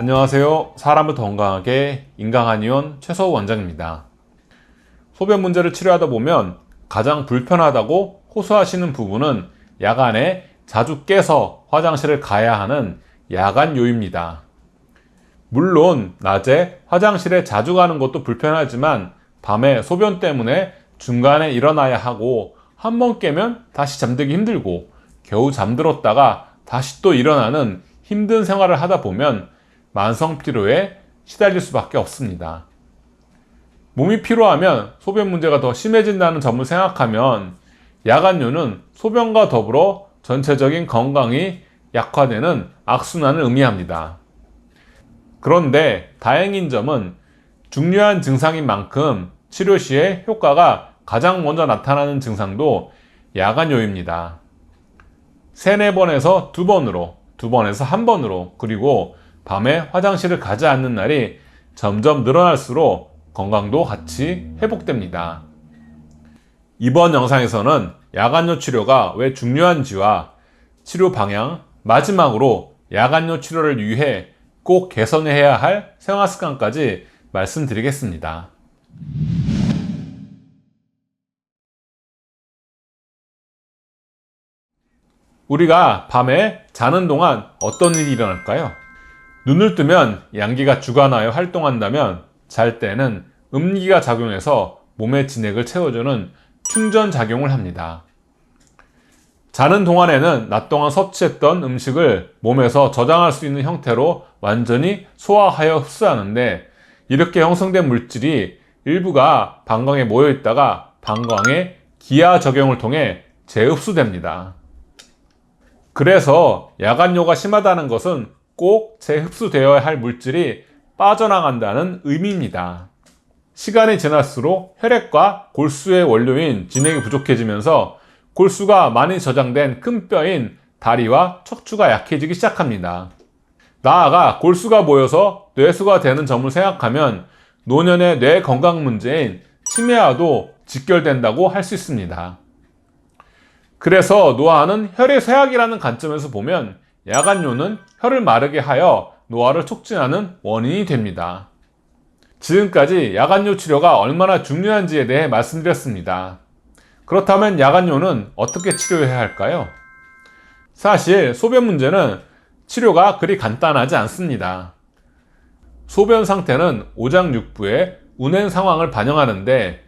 안녕하세요. 사람을 더 건강하게 인강한의원 최서우 원장입니다. 소변 문제를 치료하다 보면 가장 불편하다고 호소하시는 부분은 야간에 자주 깨서 화장실을 가야 하는 야간 요입니다. 물론 낮에 화장실에 자주 가는 것도 불편하지만 밤에 소변 때문에 중간에 일어나야 하고 한 번 깨면 다시 잠들기 힘들고 겨우 잠들었다가 다시 또 일어나는 힘든 생활을 하다 보면 만성 피로에 시달릴 수밖에 없습니다. 몸이 피로하면 소변 문제가 더 심해진다는 점을 생각하면 야간요는 소변과 더불어 전체적인 건강이 약화되는 악순환을 의미합니다. 그런데 다행인 점은 중요한 증상인 만큼 치료 시에 효과가 가장 먼저 나타나는 증상도 야간요입니다. 세네 번에서 두 번으로, 두 번에서 한 번으로, 그리고 밤에 화장실을 가지 않는 날이 점점 늘어날수록 건강도 같이 회복됩니다. 이번 영상에서는 야간요 치료가 왜 중요한지와 치료 방향, 마지막으로 야간요 치료를 위해 꼭 개선해야 할 생활 습관까지 말씀드리겠습니다. 우리가 밤에 자는 동안 어떤 일이 일어날까요? 눈을 뜨면 양기가 주관하여 활동한다면 잘 때는 음기가 작용해서 몸의 진액을 채워주는 충전 작용을 합니다. 자는 동안에는 낮 동안 섭취했던 음식을 몸에서 저장할 수 있는 형태로 완전히 소화하여 흡수하는데 이렇게 형성된 물질이 일부가 방광에 모여 있다가 방광의 기하 적용을 통해 재흡수됩니다. 그래서 야간요가 심하다는 것은 꼭 재흡수되어야 할 물질이 빠져나간다는 의미입니다. 시간이 지날수록 혈액과 골수의 원료인 진액이 부족해지면서 골수가 많이 저장된 큰 뼈인 다리와 척추가 약해지기 시작합니다. 나아가 골수가 모여서 뇌수가 되는 점을 생각하면 노년의 뇌 건강 문제인 치매와도 직결된다고 할 수 있습니다. 그래서 노화는 혈의 쇠약이라는 관점에서 보면 야간요는 혈을 마르게 하여 노화를 촉진하는 원인이 됩니다. 지금까지 야간요 치료가 얼마나 중요한지에 대해 말씀드렸습니다. 그렇다면 야간요는 어떻게 치료해야 할까요? 사실 소변 문제는 치료가 그리 간단하지 않습니다. 소변 상태는 오장육부의 운행 상황을 반영하는데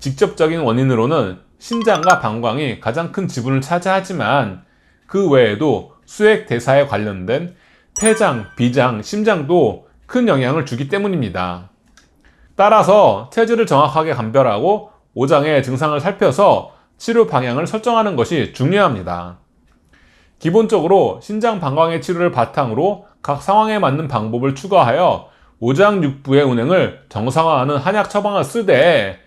직접적인 원인으로는 신장과 방광이 가장 큰 지분을 차지하지만 그 외에도 수액 대사에 관련된 폐장, 비장, 심장도 큰 영향을 주기 때문입니다. 따라서 체질을 정확하게 감별하고 오장의 증상을 살펴서 치료 방향을 설정하는 것이 중요합니다. 기본적으로 신장 방광의 치료를 바탕으로 각 상황에 맞는 방법을 추가하여 오장육부의 운행을 정상화하는 한약 처방을 쓰되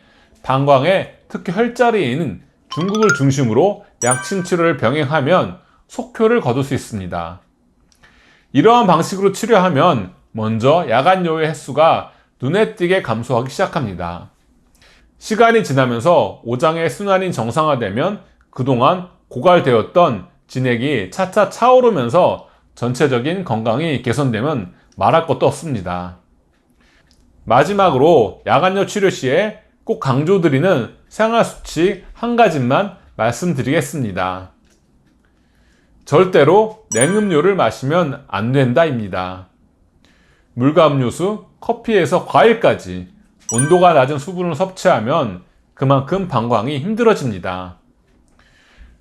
방광의 특히 혈자리인 중국을 중심으로 약침 치료를 병행하면 속효를 거둘 수 있습니다. 이러한 방식으로 치료하면 먼저 야간요의 횟수가 눈에 띄게 감소하기 시작합니다. 시간이 지나면서 오장의 순환이 정상화되면 그동안 고갈되었던 진액이 차차 차오르면서 전체적인 건강이 개선되면 말할 것도 없습니다. 마지막으로 야간요 치료 시에 꼭 강조드리는 생활 수칙 한 가지만 말씀드리겠습니다. 절대로 냉음료를 마시면 안 된다입니다. 물과 음료수, 커피에서 과일까지 온도가 낮은 수분을 섭취하면 그만큼 방광이 힘들어집니다.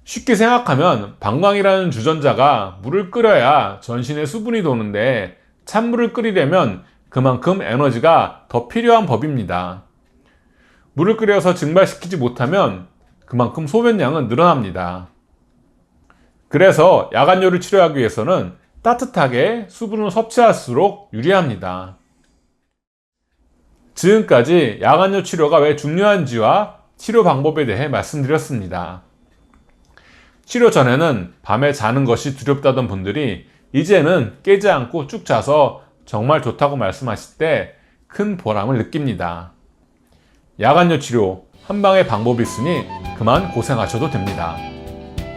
쉽게 생각하면 방광이라는 주전자가 물을 끓여야 전신에 수분이 도는데 찬물을 끓이려면 그만큼 에너지가 더 필요한 법입니다. 물을 끓여서 증발시키지 못하면 그만큼 소변량은 늘어납니다. 그래서 야간요를 치료하기 위해서는 따뜻하게 수분을 섭취할수록 유리합니다. 지금까지 야간요 치료가 왜 중요한지와 치료 방법에 대해 말씀드렸습니다. 치료 전에는 밤에 자는 것이 두렵다던 분들이 이제는 깨지 않고 쭉 자서 정말 좋다고 말씀하실 때 큰 보람을 느낍니다. 야간요 치료 한 방의 방법이 있으니 그만 고생하셔도 됩니다.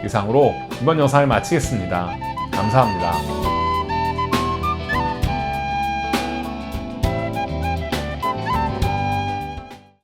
이상으로 이번 영상을 마치겠습니다. 감사합니다.